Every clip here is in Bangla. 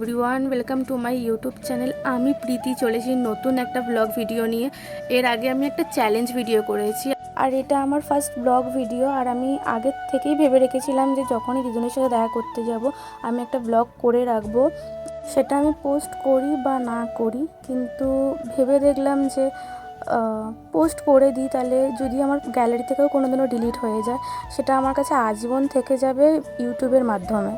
Welcome to my YouTube channel আমি প্রীতি চলেছি নতুন একটা ব্লগ ভিডিও নিয়ে। এর আগে আমি একটা চ্যালেঞ্জ ভিডিও করেছি। আর এটা আমার ফার্স্ট ব্লগ ভিডিও আর আমি আগের থেকেই ভেবে রেখেছিলাম যে যখনই দিদুনের সাথে দেখা করতে যাব, আমি একটা ব্লগ করে রাখব। সেটা আমি পোস্ট করি বা না করি, কিন্তু ভেবে দেখলাম যে পোস্ট করে দিই, তাহলে যদি আমার গ্যালারি থেকেও কোনোদিনও ডিলিট হয়ে যায়, সেটা আমার কাছে আজীবন থেকে যাবে ইউটিউবের মাধ্যমে।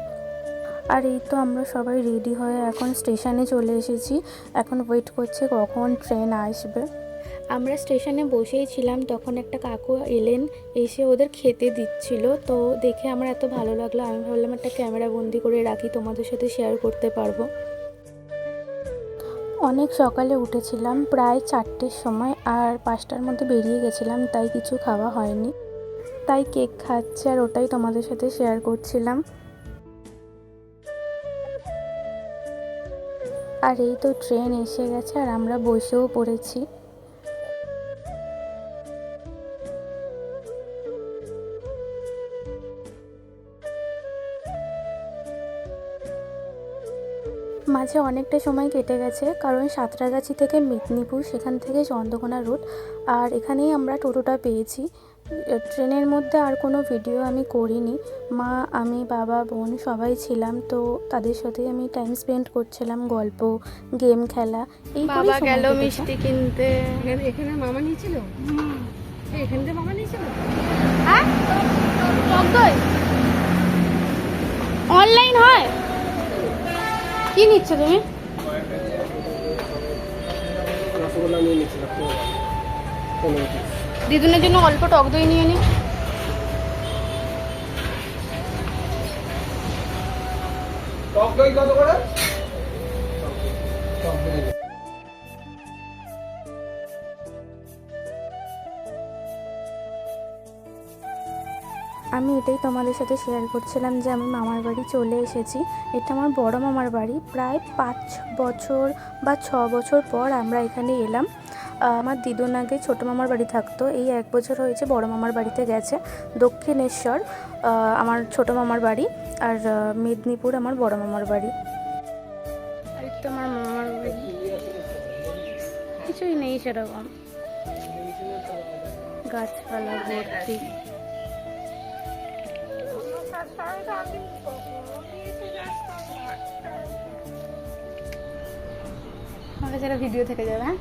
আর এই তো আমরা সবাই রেডি হয়ে এখন স্টেশনে চলে এসেছি। এখন ওয়েট করছে কখন ট্রেন আসবে। আমরা স্টেশনে বসেই ছিলাম তখন একটা কাকু এলেন এসে ওদের খেতে দিচ্ছিল। তো দেখে আমার এত ভালো লাগল আমি ভাবলাম একটা ক্যামেরা বন্দি করে রাখি তোমাদের সাথে শেয়ার করতে পারব। অনেক সকালে উঠেছিলাম প্রায় চারটের সময় আর পাঁচটার মধ্যে বেরিয়ে গেছিলাম তাই কিছু খাওয়া হয়নি। তাই কেক খাচ্ছে আর ওটাই তোমাদের সাথে শেয়ার করছিলাম। আর এই তো ট্রেন এসে গেছে আর আমরা বসেও পড়েছি। মাঝে অনেকটা সময় কেটে গেছে, কারণ সাঁতরাগাছি থেকে মেদিনীপুর, সেখান থেকে চন্দ্রকোনা রোড আর এখানেই আমরা টোটোটা পেয়েছি। ট্রেনের মধ্যে আর কোনো ভিডিও আমি করিনি। মা আমি বাবা বোন সবাই ছিলাম তো তাদের সাথে আমি টাইম স্পেন্ড করছিলাম গল্প গেম খেলা এই বাবা গেল মিষ্টি কিনতে। এখানে মামা নিয়েছিল? এখান থেকে মামা নিয়েছিল? হ্যাঁ? অনলাইন হয়? কি নিচ্ছ তুমি? রসগোল্লা নিয়ে দিদুনের জন্য অল্প টক দই নিয়ে নি। টক দই কত করে? টক দই আমি এটাই তোমাদের সাথে শেয়ার করছিলাম যে আমি মামার বাড়ি চলে এসেছি। এটা আমার বড় মামার বাড়ি। প্রায় পাঁচ বছর বা ছ বছর পর আমরা এখানে এলাম। আমার দিদুন আগে ছোটো মামার বাড়ি থাকতো, এই এক বছর হয়েছে বড় মামার বাড়িতে গেছে। দক্ষিণেশ্বর আমার ছোটো মামার বাড়ি আর মেদিনীপুর আমার বড় মামার বাড়ি। আমার মামার বাড়ি। কিছুই নেই সেরকম। গাছপালা ভর্তি। কাছে ভিডিও থেকে যাবে হ্যাঁ?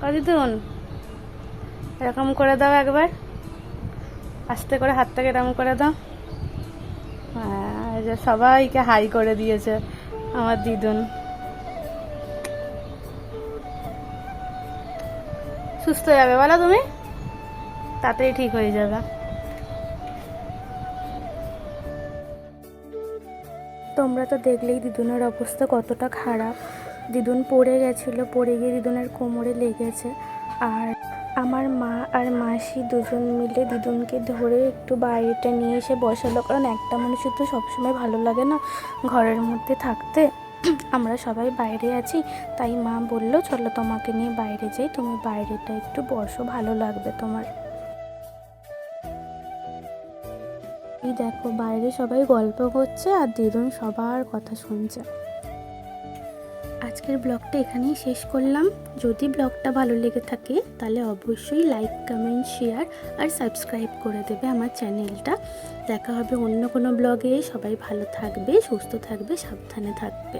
কদিন এরকম করে দাও একবার। আস্তে করে হাতটাকে এরকম করে দাও। হ্যাঁ যে সবাইকে হাই করে দিয়েছে আমার দিদুন। সুস্থ যাবে, বলো তুমি? তাড়াতাড়ি ঠিক হয়ে যাবে। তোমরা তো দেখলেই দিদুনের অবস্থা কতটা খারাপ। দিদুন পড়ে গেছিল, পড়ে গিয়ে দিদুনের কোমরে লেগেছে। আর আমার মা আর মাসি দুজন মিলে দিদুনকে ধরে একটু বাইরেটা নিয়ে এসে বসালো। কারণ একটা মানুষের তো সবসময় ভালো লাগে না ঘরের মধ্যে থাকতে। আমরা সবাই বাইরে আছি, তাই মা বলল, চলো তোমাকে নিয়ে বাইরে যাই, তুমি বাইরেটা একটু বসো, ভালো লাগবে তোমার। এই দেখো, বাইরে সবাই গল্প করছে আর দিদুন সবার কথা শুনছে। আজকের ব্লগটা এখানেই শেষ করলাম। যদি ব্লগটা ভালো লেগে থাকে, তাহলে অবশ্যই লাইক, কমেন্ট, শেয়ার আর সাবস্ক্রাইব করে দেবে আমার চ্যানেলটা। দেখা হবে অন্য কোনো ব্লগে। সবাই ভালো থাকবে, সুস্থ থাকবে, সাবধানে থাকবে।